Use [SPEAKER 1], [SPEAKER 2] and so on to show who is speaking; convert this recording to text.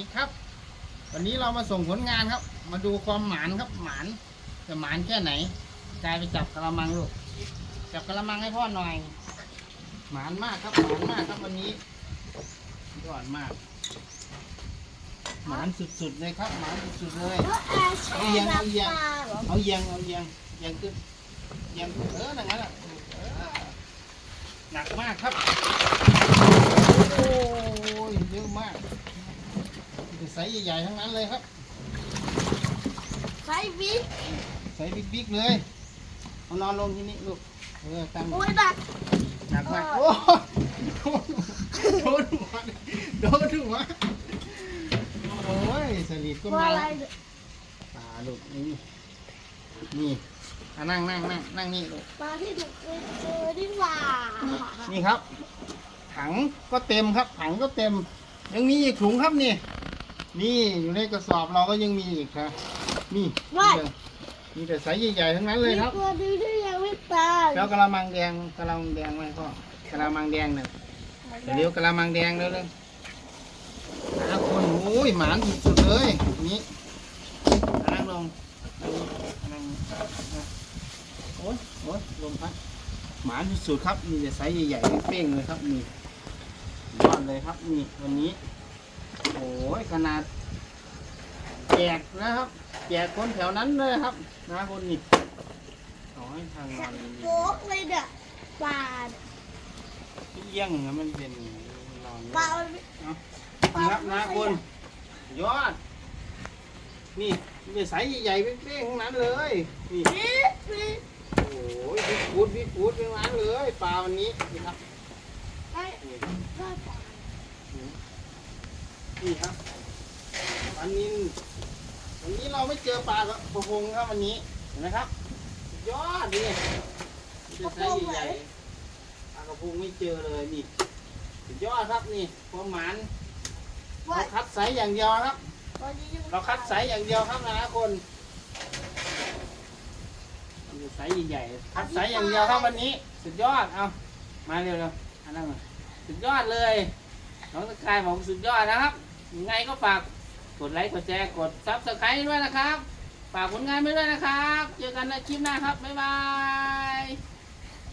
[SPEAKER 1] นี่ครับ วันนี้เรามาส่งผลงานครับ มาดูความหมานครับหมานจะหมานแค่ไหนกายไปจับกระมังลูกจับกระมังให้พ่อหน่อย หมานมากครับหมานมากครับวันนี้ยอดมาก หมานสุดๆเลยครับ หมานสุดๆเลย
[SPEAKER 2] แล้วแอร์แช่น้ำปลาเหรอ
[SPEAKER 1] เอาเอียงเอาเอียงเอียงขึ้นเอียงขึ้นเออนั่นแหละหนักมากครับ ไซส์ใหญ่ๆทั้งนั้นเลยครับ
[SPEAKER 2] ใส่บิ๊ก
[SPEAKER 1] ไซส์บิ๊กๆเลยเอานอนลงที่นี่ลูกเออตั้ง
[SPEAKER 2] โอ้ยหนัก
[SPEAKER 1] หนักมาก
[SPEAKER 2] เอ
[SPEAKER 1] โอ้
[SPEAKER 2] อ
[SPEAKER 1] โดนหัวโดนหัวโอ้ยสลิดก็
[SPEAKER 2] เพราะ
[SPEAKER 1] มา
[SPEAKER 2] อะไร
[SPEAKER 1] ตาลูกนี่นี่อะนั่งนั่งนั่งนั่งนี่ลูก
[SPEAKER 2] ปลาที่ถูกเคยเจอนี่หว่า
[SPEAKER 1] นี่ครับ ถังก็เต็มครับ ถังก็เต็ม ยังมีอีกถุงครับนี่ นี่อยู่ในกระสอบเราก็ยังมีอีกครับนี่มีแต่ไซส์ใหญ่ๆทั้งนั้นเลยครับ
[SPEAKER 2] มีตัวนึงที่ยังไม่ตาย
[SPEAKER 1] แล้วกระมังแดงกระมังแดงไหมพ่อกระมังแดงเนี่ยเดี๋ยวกระมังแดงเร็วเลยนะคนโอ้ยหมานสุดๆเลยนี่นั่งลงนั่งนะโอ้ยโอ้ยลมพัดหมานสุดๆครับมีแต่ไซส์ใหญ่ๆเป้งๆเลยครับนี่ยอดเลยครับนี่วันนี้โอ้ ยขนาดแจกนะครับ แจกคนแถวนั้นเลยครับนะคนนี่ขอให้ทางงานดี
[SPEAKER 2] โป๊กเลยเนี่ยปลา
[SPEAKER 1] ๆเยี่ยงนะมันเป็นนอน
[SPEAKER 2] ปลามันไม่
[SPEAKER 1] เอานี่ครับนะคุณยอด นี่มีสายใหญ่ๆเป้งๆทั้งนั้นเลยนี่
[SPEAKER 2] บิ๊กบิ๊ก
[SPEAKER 1] โอ้ยบิ๊กฟูดบิ๊กฟูดทั้งนั้นเลยปลาวันนี้นี่ครับ
[SPEAKER 2] ไอ้
[SPEAKER 1] นี่
[SPEAKER 2] ได้ปลา
[SPEAKER 1] นี่ครับวันนี้วันนี้เราไม่เจอปลากระพงครับวันนี้เห็นไหมครับสุดยอดนี่เป็นไซส์ใหญ่ๆปลากระพงไม่เจอเลยนี่สุดยอดครับนี่ความหมาน
[SPEAKER 2] ว่า
[SPEAKER 1] เราคัดไซส์อย่างเดียวครับ
[SPEAKER 2] ตอนนี้ยัง
[SPEAKER 1] เราคัดไซส์อย่างเดียวครับนะคนมันจะไซส์ใหญ่ๆคัดไซส์อย่างเดียวครับวันนี้ สุดยอดเอามาเร็วๆอันนั้นมาสุดยอดเลยน้องตะกายบอกสุดยอดนะครับ ยังไงก็ฝากกดไลค์กดแชร์กดซับสไครต์ด้วยนะครับ ฝากผลงานไว้ด้วยนะครับ เจอกันในคลิปหน้าครับ บ๊ายบาย